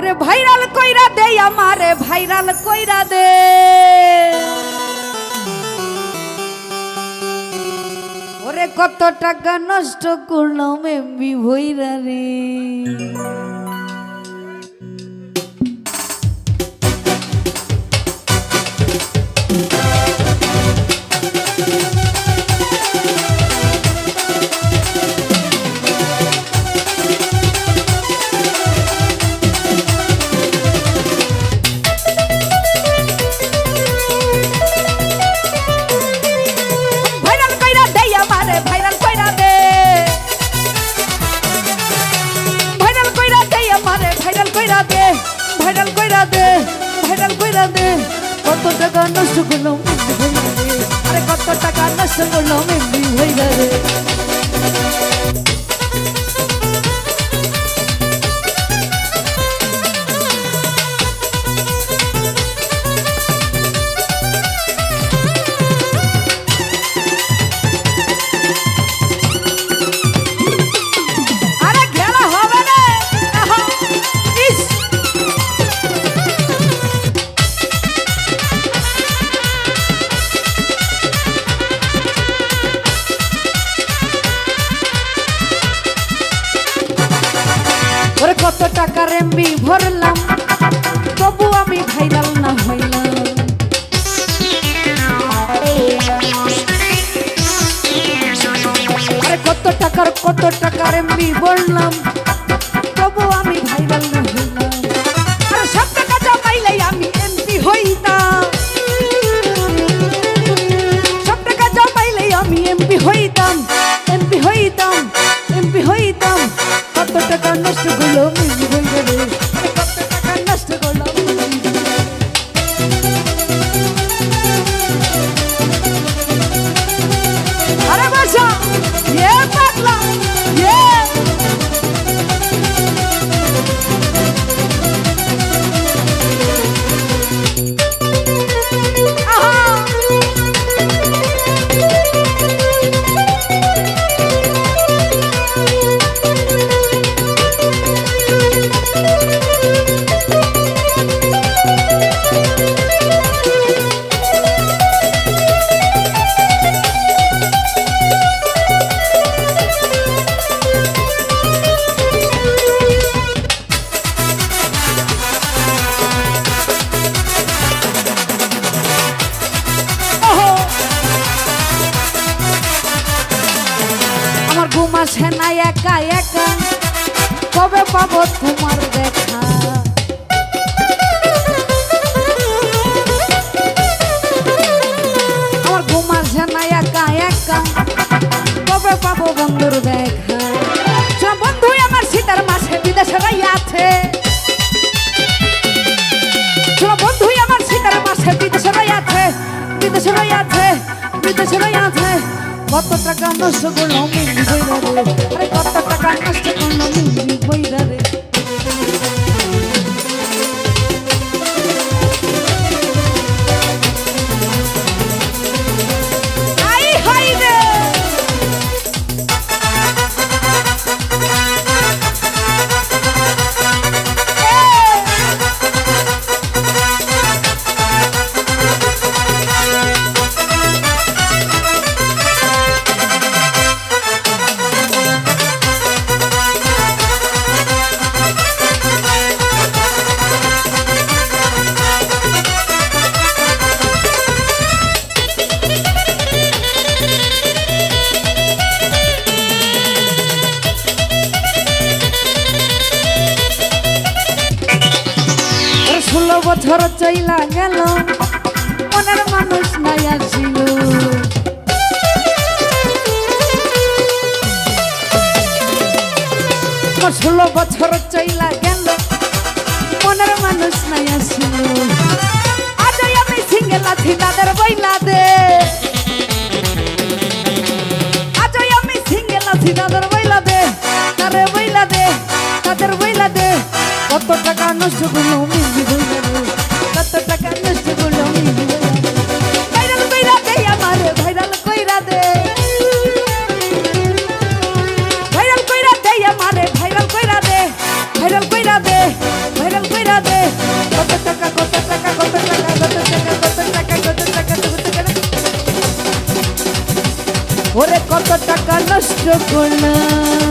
ওরে ভাইরাল কইরা দে আমারে, ভাইরাল কইরা দে ওরে কত টাকা নষ্ট করলাম এমবি ভৈরা রে। দে। কত টাকা নষ্ট করলাম আরে কত টাকা নষ্ট করলাম এমনি হয়ে রে এমবি ভরলাম তবু আমি ভাইরাল না হইলাম। কত টাকার কত টাকার এমবি বললাম কবে পাবো তোমার দেখা? আমার ঘুম আসে না একা একা। কবে পাবো বন্ধুর দেখা? সব বন্ধু আমার সীতার মাসে বিদেশে আছে শোনো বন্ধুই আমার সীতার মাসে বিদেশে আছে বিদেশে আছে বিদেশে আছে কত টাকা নষ্ট করল বছর চইলা গেল, মনের মানুষ নাই আসিল ষোলো বছর চইলা গেল, মনের মানুষ নাই আসিল আজই আমি সিঙ্গেল আছি, তাদের বইলা দে। আজই আমি সিঙ্গেল আছি, তাদের বইলা দে। তারে বইলা দে, তাদের বইলা দে। কত টাকা নষ্ট করল মিলি বইলা কত টাকা নষ্ট করলাম